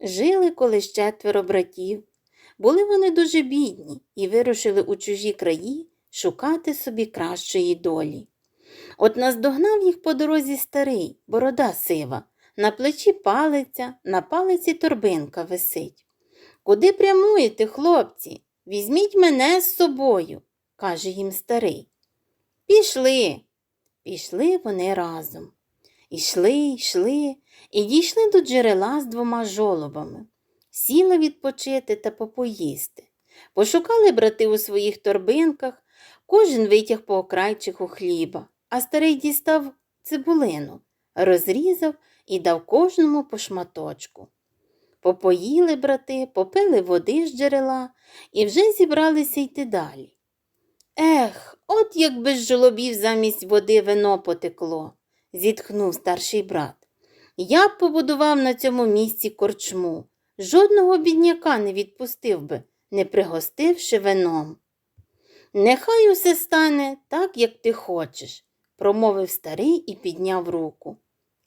Жили колись четверо братів. Були вони дуже бідні і вирушили у чужі краї шукати собі кращої долі. От наздогнав їх по дорозі старий, борода сива, на плечі палиця, на палиці торбинка висить. Куди прямуєте, хлопці? Візьміть мене з собою, каже їм старий. Пішли. Пішли вони разом. Ішли, йшли і дійшли до джерела з двома жолобами. Сіли відпочити та попоїсти. Пошукали брати у своїх торбинках, кожен витяг по окрайчику хліба, а старий дістав цибулину, розрізав і дав кожному по шматочку. Попоїли брати, попили води з джерела і вже зібралися йти далі. Ех, от якби з жолобів замість води вино потекло, зітхнув старший брат. Я б побудував на цьому місці корчму. Жодного бідняка не відпустив би, не пригостивши вином. Нехай усе стане так, як ти хочеш, промовив старий і підняв руку.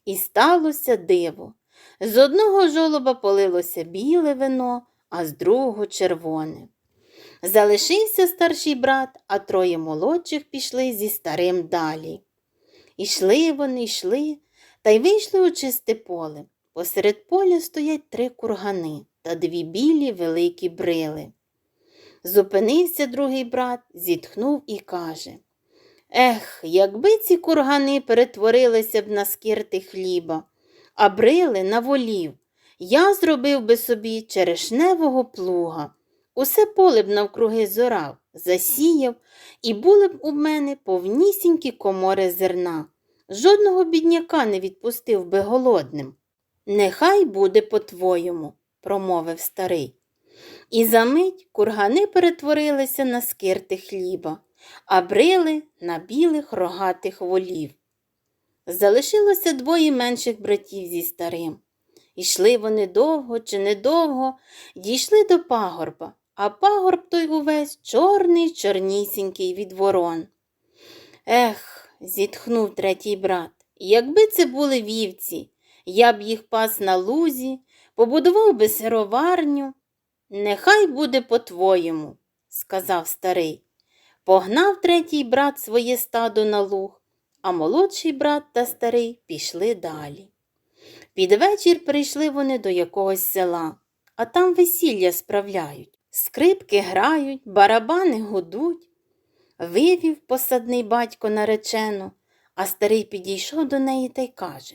І сталося диво. З одного жолоба полилося біле вино, а з другого червоне. Залишився старший брат, а троє молодших пішли зі старим далі. Ішли вони, йшли, та й вийшли у чисте поле. Посеред поля стоять три кургани та дві білі великі брили. Зупинився другий брат, зітхнув і каже Ех, якби ці кургани перетворилися б на скирти хліба, а брили на волів, я зробив би собі черешневого плуга. Усе поле б навкруги зорав, засіяв, і були б у мене повнісінькі комори зерна. Жодного бідняка не відпустив би голодним. Нехай буде по-твоєму, промовив старий. І за мить кургани перетворилися на скирти хліба, а брили на білих рогатих волів. Залишилося двоє менших братів зі старим. Ішли вони довго чи недовго, дійшли до пагорба, а пагорб той увесь чорний, чорнісінький від ворон. Ех, зітхнув третій брат, якби це були вівці, я б їх пас на лузі, побудував би сироварню. Нехай буде по-твоєму, сказав старий. Погнав третій брат своє стадо на луг, а молодший брат та старий пішли далі. Під вечір прийшли вони до якогось села, а там весілля справляють. Скрипки грають, барабани гудуть. Вивів посадний батько наречену, а старий підійшов до неї та й каже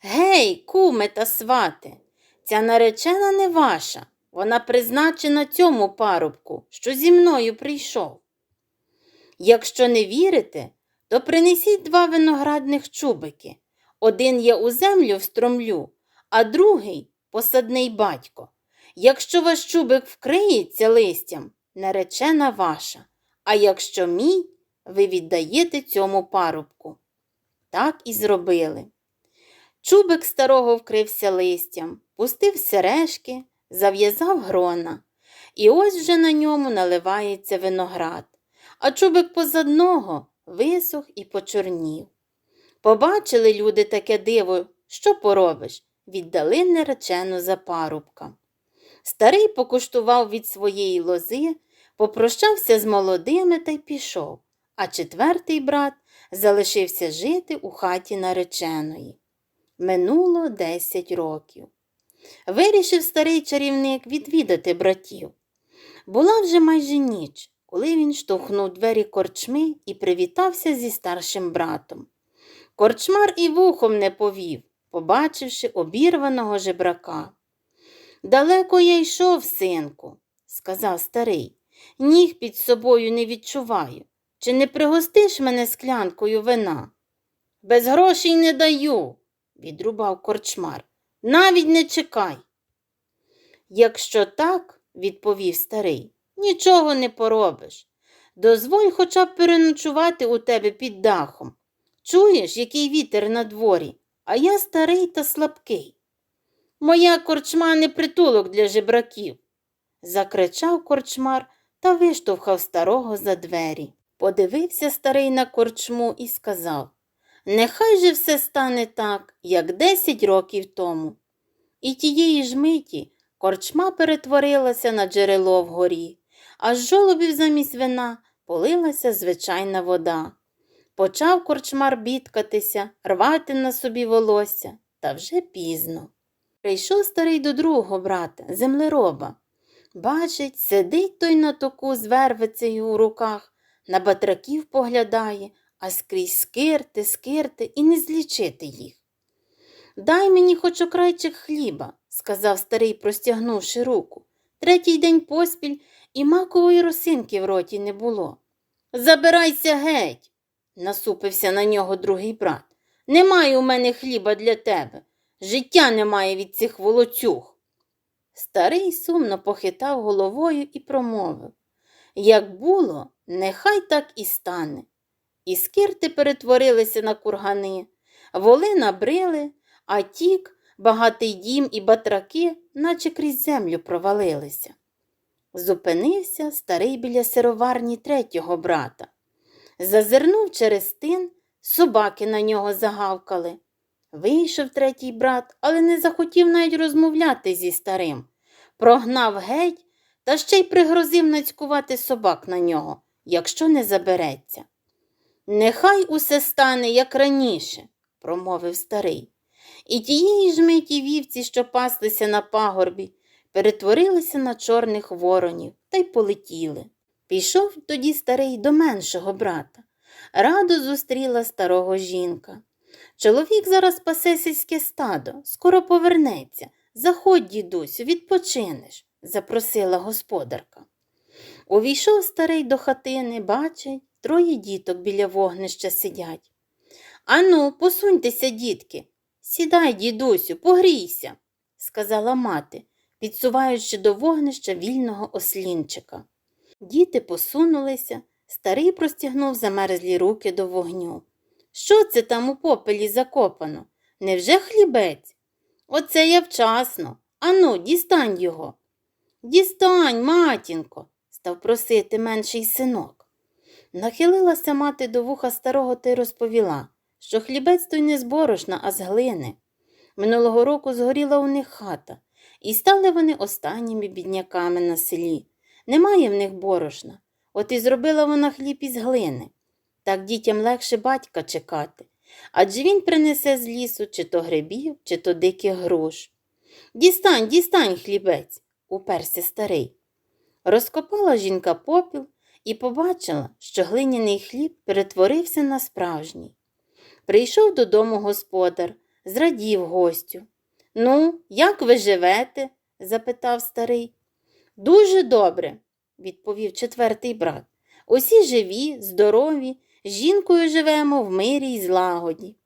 Гей, куме та свате, ця наречена не ваша, вона призначена цьому парубку, що зі мною прийшов. Якщо не вірите, то принесіть два виноградних чубики. Один я у землю встромлю, а другий посадний батько. Якщо ваш чубик вкриється листям, наречена ваша, а якщо мій, ви віддаєте цьому парубку. Так і зробили. Чубик старого вкрився листям, пустив сережки, зав'язав грона, і ось вже на ньому наливається виноград, а чубик позадного висох і почорнів. Побачили люди таке диво, що поробиш, віддали наречену за парубка. Старий покуштував від своєї лози, попрощався з молодими та й пішов, а четвертий брат залишився жити у хаті нареченої. Минуло десять років. Вирішив старий чарівник відвідати братів. Була вже майже ніч, коли він штовхнув двері корчми і привітався зі старшим братом. Корчмар і вухом не повів, побачивши обірваного жебрака. Далеко я йшов, синку, сказав старий, ніг під собою не відчуваю. Чи не пригостиш мене склянкою вина? Без грошей не даю, відрубав корчмар. Навіть не чекай. Якщо так, відповів старий, нічого не поробиш. Дозволь хоча б переночувати у тебе під дахом. Чуєш, який вітер на дворі, а я старий та слабкий. Моя корчма не притулок для жебраків, закричав корчмар та виштовхав старого за двері. Подивився старий на корчму і сказав Нехай же все стане так, як десять років тому. І тієї ж миті корчма перетворилася на джерело вгорі, а з жолобів замість вина полилася звичайна вода. Почав корчмар бідкатися, рвати на собі волосся, та вже пізно. Прийшов старий до другого брата, землероба. Бачить, сидить той на току з вервицею у руках, на батраків поглядає, а скрізь скирти, скирти і не злічити їх. Дай мені хоч окрайчик хліба, сказав старий, простягнувши руку. Третій день поспіль і макової росинки в роті не було. Забирайся геть, насупився на нього другий брат. Немає у мене хліба для тебе. Життя немає від цих волоцюг. Старий сумно похитав головою і промовив Як було, нехай так і стане. І скирти перетворилися на кургани, воли набрили, а тік, багатий дім і батраки, наче крізь землю провалилися. Зупинився старий біля сироварні третього брата. Зазирнув через тин, собаки на нього загавкали. Вийшов третій брат, але не захотів навіть розмовляти зі старим. Прогнав геть та ще й пригрозив нацькувати собак на нього, якщо не забереться. Нехай усе стане, як раніше, промовив старий. І тієї ж миті вівці, що паслися на пагорбі, перетворилися на чорних воронів та й полетіли. Пішов тоді старий до меншого брата. Радо зустріла старого жінка. Чоловік зараз пасе сільське стадо, скоро повернеться. Заходь, дідусю, відпочинеш, запросила господарка. Увійшов старий до хатини, бачить, троє діток біля вогнища сидять. Ану, посуньтеся, дітки. Сідай, дідусю, погрійся, сказала мати, підсуваючи до вогнища вільного ослінчика. Діти посунулися, старий простягнув замерзлі руки до вогню. Що це там у попелі закопано? Невже хлібець? Оце я вчасно. Ану, дістань його. Дістань, матінко, став просити менший синок. Нахилилася мати до вуха старого та й розповіла, що хлібець той не з борошна, а з глини. Минулого року згоріла у них хата, і стали вони останніми бідняками на селі. Немає в них борошна, от і зробила вона хліб із глини. Так дітям легше батька чекати, адже він принесе з лісу чи то грибів, чи то диких груш. Дістань, дістань, хлібець, уперся старий. Розкопала жінка попіл і побачила, що глиняний хліб перетворився на справжній. Прийшов додому господар, зрадів гостю. Ну, як ви живете? запитав старий. Дуже добре, відповів четвертий брат. Усі живі, здорові, жінкою живемо в мирі й злагоді.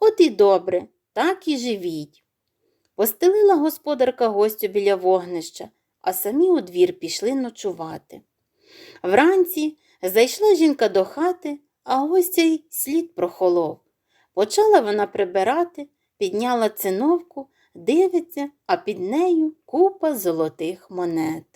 От і добре, так і живіть. Постелила господарка гостю біля вогнища, а самі у двір пішли ночувати. Вранці зайшла жінка до хати, а гостя й слід прохолов. Почала вона прибирати, підняла циновку, дивиться, а під нею купа золотих монет.